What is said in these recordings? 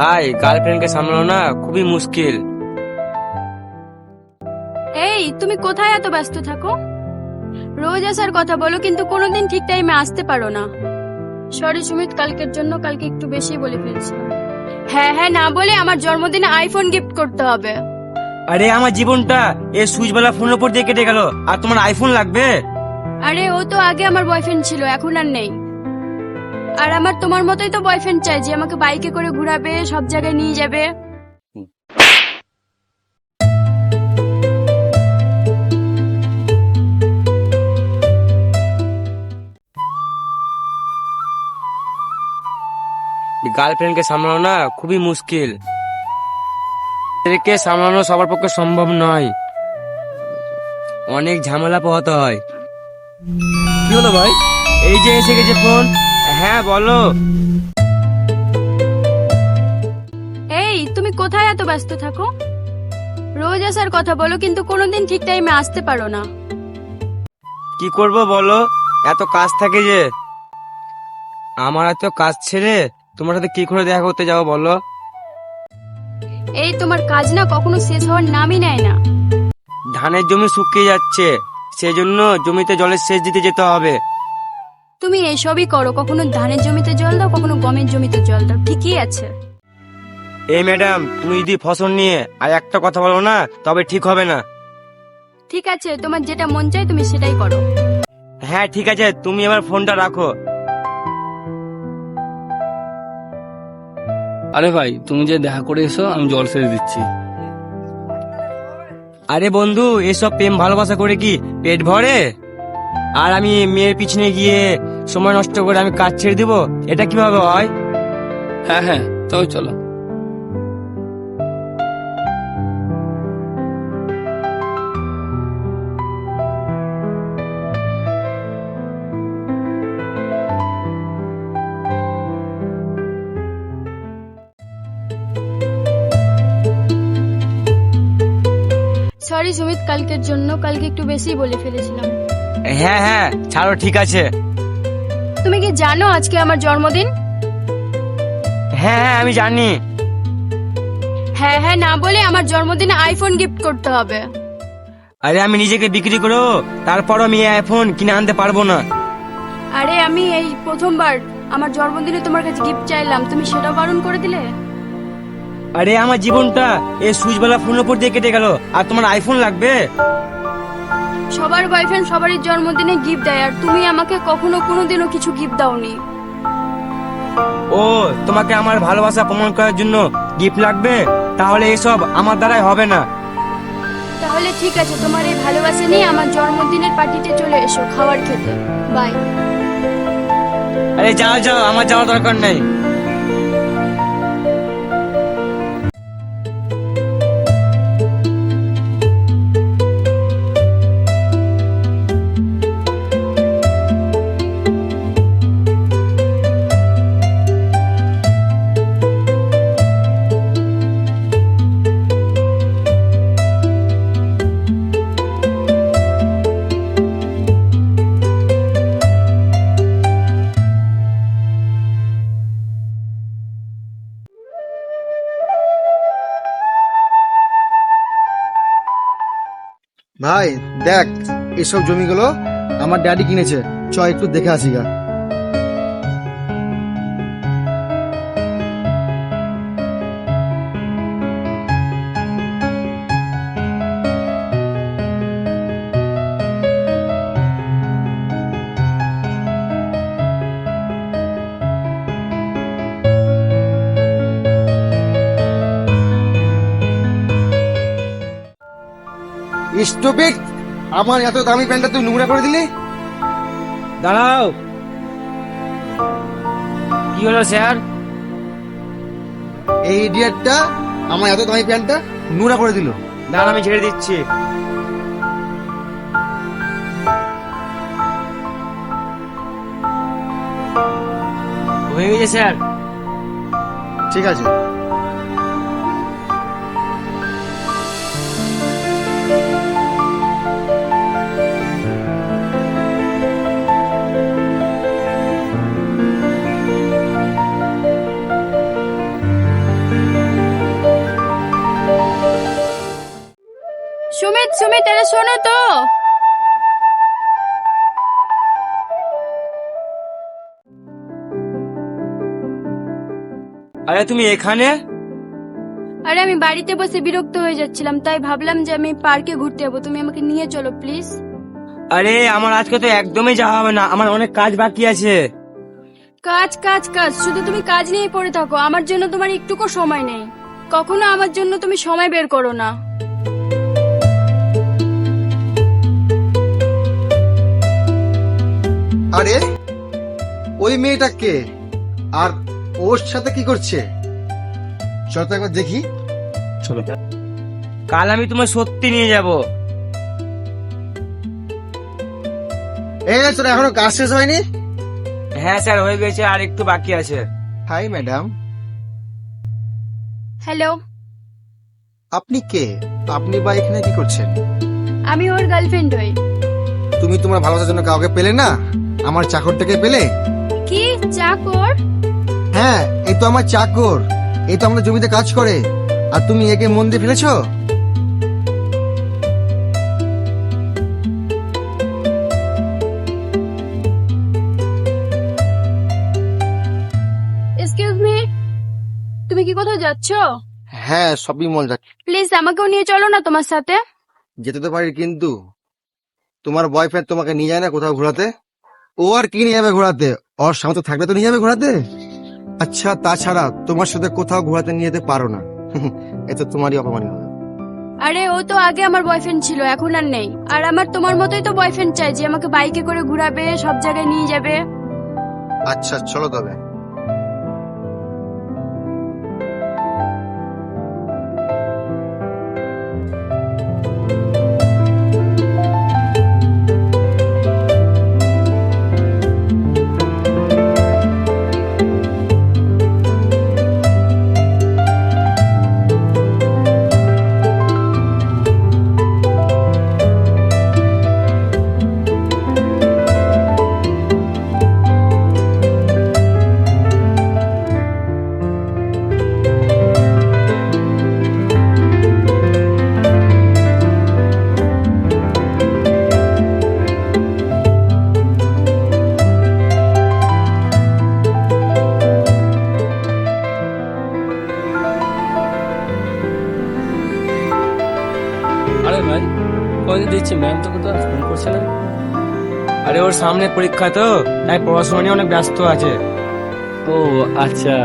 ভাই গার্লফ্রেন্ডকে সামলানো না খুবই মুশকিল। এই তুমি কোথায় এত ব্যস্ত থাকো? রোজ আসার কথা বলো কিন্তু কোনোদিন ঠিক টাইমে আসতে পারো না। সরি সুমিত কালকের জন্য কালকে একটু বেশি বলে ফেলছিলাম হ্যাঁ হ্যাঁ না বলে আমার জন্মদিনে আইফোন গিফট করতে হবে। আরে আমার জীবনটা এই সুইচওয়ালা ফোনের উপর দিয়ে কেটে গেল। আর তোমার আইফোন লাগবে? আরে ও তো আগে আমার বয়ফ্রেন্ড ছিল এখন আর নেই। আর আমার তোমার মতোই তো বয়ফ্রেন্ড চাই যে আমাকে বাইকে করে ঘোরাবে সব জায়গায় নিয়ে যাবে। গার্লফ্রেন্ডকে সামলানো না খুবই মুশকিল। সামলানো সবার পক্ষে সম্ভব নয়। অনেক ঝামেলা পোহাতে হয়। কি হলো ভাই? এই যে এসে গেছে ফোন হ্যাঁ বলো। এই তুমি কোথায় এত ব্যস্ত থাকো? রোজ আসার কথা বলো কিন্তু কোনোদিন ঠিক টাইমে আসতে পারো না। কি করব বলো? এত কাজ থাকে যে। আমার এত কাজ ছেড়ে তোমার সাথে কি করে দেখা করতে যাব বলো? এই তোমার কাজ না কখনো শেষ হওয়ার নামই নেয় না। ধানের জমি শুকিয়ে যাচ্ছে সেজন্য জমিতে জলের সেচ দিতে যেতে হবে। তুমি এসবই করো কখনো ধানের জমিতে জল দাও কখনো গমের জমিতে জল দাও ঠিকই আছে। এই ম্যাডাম তুমি যদি ফসল নিয়ে আর একটা কথা বলো না তবে ঠিক হবে না। ঠিক আছে তোমার যেটা মন চায় তুমি সেটাই করো। হ্যাঁ ঠিক আছে তুমি আমার ফোনটা রাখো। আরে ভাই তুমি যে দেখা করে এসো আমি জল সেচ দিচ্ছি। আরে বন্ধু এসব প্রেম ভালোবাসা করে কি পেট ভরে? আর আমি মেয়ের পিছনে গিয়ে সময় নষ্ট করে আমি কাজ ছেড়ে দিব এটা কীভাবে হয়? হ্যাঁ হ্যাঁ তবে চলো। সরি সুমিত কালকের জন্য কালকে একটু বেশি বলে ফেলেছিলাম। হ্যাঁ হ্যাঁ ছাড়ো ঠিক আছে। তুমি কি জানো আজকে আমার জন্মদিন? হ্যাঁ হ্যাঁ আমি জানি। হ্যাঁ হ্যাঁ না বলে আমার জন্মদিনে আইফোন গিফট করতে হবে। আরে আমি নিজেকে বিক্রি করো তারপরও আমি এই আইফোন কিনে আনতে পারব না। আরে আমি এই প্রথমবার আমার জন্মদিনে তোমার কাছে গিফট চাইলাম। তুমি সেটাও বারণ করে দিলে? আরে আমার জীবনটা এই সুইচওয়ালা ফোনের উপর দিয়ে কেটে গেল। আর তোমার আইফোন লাগবে? সবার বয়ফ্রেন্ড সবারই জন্মদিনে গিফট দেয় আর তুমি আমাকে কখনো কোনোদিনও কিছু গিফট দাওনি। ও তোমাকে আমার ভালোবাসা প্রমাণ করার জন্য গিফট লাগবে? তাহলে এসব আমার দ্বারাই হবে না। তাহলে ঠিক আছে তোমার এই ভালোবাসা নিয়ে আমার জন্মদিনের পার্টিতে চলে এসো খাবার খেতে। বাই আরে যাও যাও আমার যাওয়ার দরকার নেই। ভাই দেখ এসব জমিগুলো আমার ড্যাডি কিনেছে। চ একটু দেখে আসি গা। স্টুপিড আমার এত দামি প্যান্টটা তুই নোংরা করে দিলি? দাঁড়াও। কি হলো স্যার? এই ইডিয়েটটা আমার এত দামি প্যান্টটা নোংরা করে দিল। দাঁড়া আমি ছেড়ে দিচ্ছি। হয়ে গেছে স্যার। ঠিক আছে। আরে তুমি এখানে? আরে আমি বাড়িতে বসে বিরক্ত হয়ে যাচ্ছিলাম তাই ভাবলাম যে আমি পার্কে ঘুরতে যাব। তুমি আমাকে নিয়ে চলো প্লিজ। আরে আমার আজকে তো একদমই যাওয়া হবে না আমার অনেক কাজ বাকি আছে। কাজ কাজ কাজ শুধু তুমি কাজ নিয়েই পড়ে থাকো আমার জন্য তোমার একটুকু সময় নেই। কখনো আমার জন্য তুমি সময় বের করো না। আরে ওই মেয়েটা কে? আর ওর সাথে কি করছে? চল তো একবার দেখি। চলো। কাল আমি তোমার সত্যি নিয়ে যাব। এই তোর এখনও কাজ শেষ হয়নি? হ্যাঁ স্যার হয়ে গেছে আর একটু বাকি আছে। Hi madam. হ্যালো। আপনি কে? আপনি বা এখানে কি করছেন? আমি ওর গার্লফ্রেন্ড হই। তুমি তোমার ভালোবাসার জন্য কাউকে পেলে না? আমার চাকরটাকে পেলে? কি? চাকর? হ্যাঁ এই তো আমার চাকর। এই তো আমাদের জমিতে কাজ করে। আর তুমি একে মন দিয়ে ফেলেছো? এক্সকিউজ মি তুমি কি কোথাও যাচ্ছ? হ্যাঁ সবই মন যাচ্ছে প্লিজ আমাকেও নিয়ে চলো না তোমার সাথে। যেতে তো পারি কিন্তু তোমার বয়ফ্রেন্ড তোমাকে নিয়ে যায় না কোথাও ঘোরাতে? ও আর কি নিয়ে যাবে ঘোরাতে? ওর সামনে থাকলে তো নিয়ে যাবে ঘোরাতে? আচ্ছা তাছাড়া তোমার সাথে কোথাও ঘোরাতে নিয়ে যেতে পারো না। এতে তোমারই অপমান হবে আরে ও তো আগে আমার বয়ফ্রেন্ড ছিল এখন আর নেই। আর আমার তোমার মতোই তো বয়ফ্রেন্ড চাই যে আমাকে বাইকে করে ঘোরাবে সব জায়গায় নিয়ে যাবে। আচ্ছা চলো তবে। আরে ভাই কয়দিন দিচ্ছি ম্যাম তোকে তো আর ফোন করছে না। আরে ওর সামনে পরীক্ষা তো তাই পড়াশোনা নিয়ে অনেক ব্যস্ত আছে। ও আচ্ছা।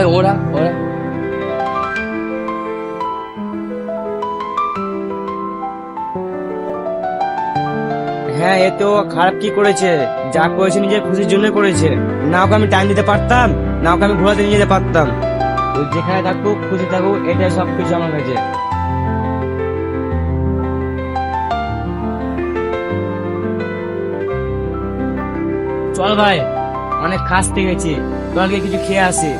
ভাই ওরা ওরা হ্যাঁ এ তো খারাপ কি করেছে? যা করেছে নিজের খুশির জন্য করেছে। না ওকে আমি টাইম দিতে পারতাম, না ওকে আমি ঘোরাতে নিয়ে যেতে পারতাম। ও যেখানে থাকুক খুশি থাকুক, এটাই সব কিছু আমার কাছে। চল ভাই, অনেক খাসতে গেছি। চল গিয়ে কিছু খেয়ে আসি।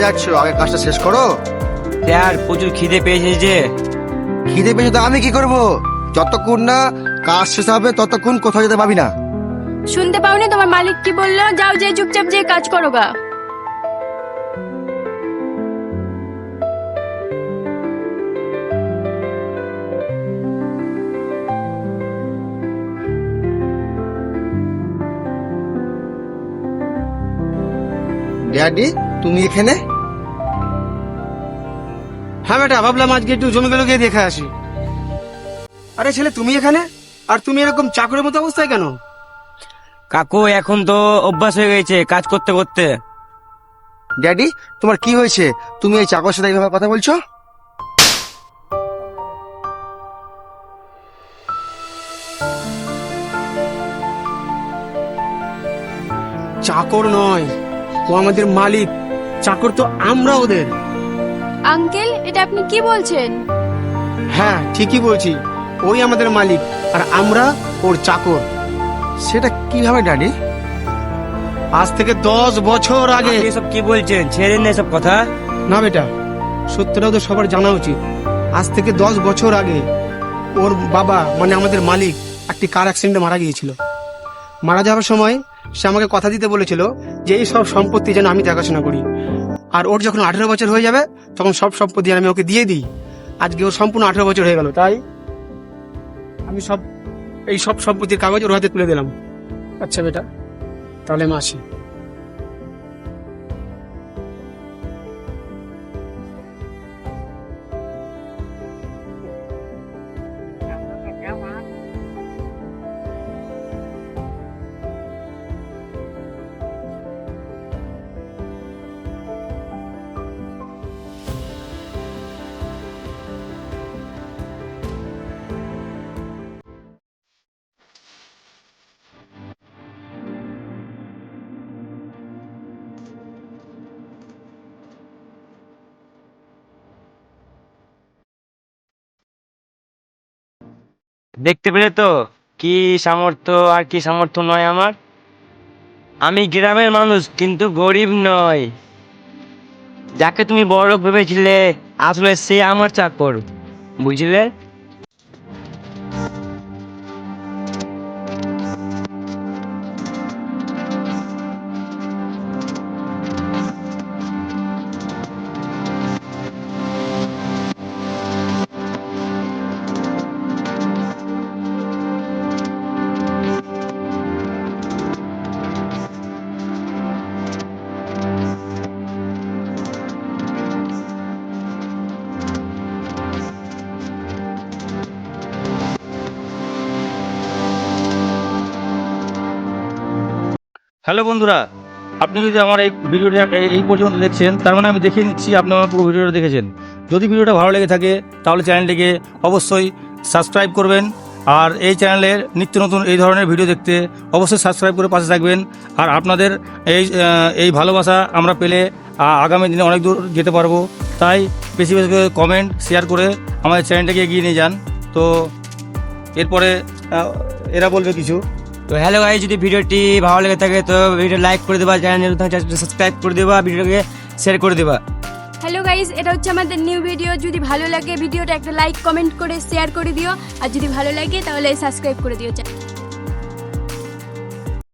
কোথায় যাচ্ছ? আগে কাজটা শেষ করো। স্যার প্রচুর খিদে পেয়েছে যে। খিদে পেয়েছে তো আমি কি করব? যতক্ষণ না কাজ শেষ হবে ততক্ষণ কোথাও যেতে পাবি না। শুনতে পাওনি? তোমার মালিক কি বলল? যাও যে চুপচাপ যে কাজ করো গা। ড্যাডি তুমি এখানে? হ্যাঁ বেটা ভাবলাম আজকে একটু জমি গেলে গিয়ে দেখে আসি। আরে ছেলে তুমি এখানে? আর তুমি এরকম চাকরের মতো অবস্থায় কেন? কাকু এখন তো অভ্যাস হয়ে গেছে কাজ করতে করতে। ড্যাডি তোমার কি হয়েছে? তুমি এই চাকর সাথে এইভাবে কথা বলছো? চাকর নয় ও আমাদের মালিক। চাকর তো আমরা ওদের। আঙ্কেল এটা আপনি কি বলছেন? হ্যাঁ ঠিকই বলছি। ওই আমাদের মালিক আর আমরা ওর চাকর। সেটা কীভাবে ড্যাডি আজ থেকে দশ বছর আগে এসব কি বলছেন? ছেড়ে না এসব কথা। না বেটা সত্যটাও তো সবার জানা উচিত। আজ থেকে দশ বছর আগে ওর বাবা মানে আমাদের মালিক একটি কার অ্যাক্সিডেন্টে মারা গিয়েছিল। মারা যাওয়ার সময় সে আমাকে কথা দিতে বলেছিল যে এই সব সম্পত্তি যেন আমি দেখাশোনা করি। আর ওর যখন আঠেরো বছর হয়ে যাবে, তখন সব সম্পত্তি আমি ওকে দিয়ে দিই। আজকে ওর সম্পূর্ণ আঠেরো বছর হয়ে গেল, তাই? আমি সব, এই সব সম্পত্তির কাগজ ওর হাতে তুলে দিলাম। আচ্ছা বেটা, তাহলে মা আসি। দেখতে পেলে তো? কি সামর্থ্য আর কি সামর্থ্য নয় আমার? আমি গ্রামের মানুষ, কিন্তু গরিব নয় যাকে তুমি বড় ভেবেছিলে, আসলে সে আমার চাকর। বুঝলে? হ্যালো বন্ধুরা, আপনি যদি আমার এই ভিডিওটা এই- পর্যন্ত দেখছেন, তার মানে আমি দেখে নিচ্ছি আপনি আমার পুরো ভিডিওটা দেখেছেন। যদি ভিডিওটা ভালো লেগে থাকে, তাহলে চ্যানেলটিকে অবশ্যই সাবস্ক্রাইব করবেন, আর এই চ্যানেলের নিত্য নতুন এই ধরনের ভিডিও দেখতে অবশ্যই সাবস্ক্রাইব করে পাশে থাকবেন, আর আপনাদের এই এই ভালোবাসা আমরা পেলে আগামী দিনে অনেক দূর যেতে পারব। তাই বেশি বেশি করে কমেন্ট শেয়ার করে আমাদের চ্যানেলটাকে এগিয়ে নিয়ে যান। তো এরপরে এরা বলবে কিছু। তো হ্যালো গাই যদি ভিডিওটি ভালো লেগে থাকে তো ভিডিও লাইক করে দেবা চ্যানেল সাবস্ক্রাইব করে দেবা ভিডিওকে শেয়ার করে দেবা। হ্যালো গাইস এটা হচ্ছে আমাদের নিউ ভিডিও যদি ভালো লাগে ভিডিওটা একটা লাইক কমেন্ট করে শেয়ার করে দিও। আর যদি ভালো লাগে তাহলে সাবস্ক্রাইব করে দিও।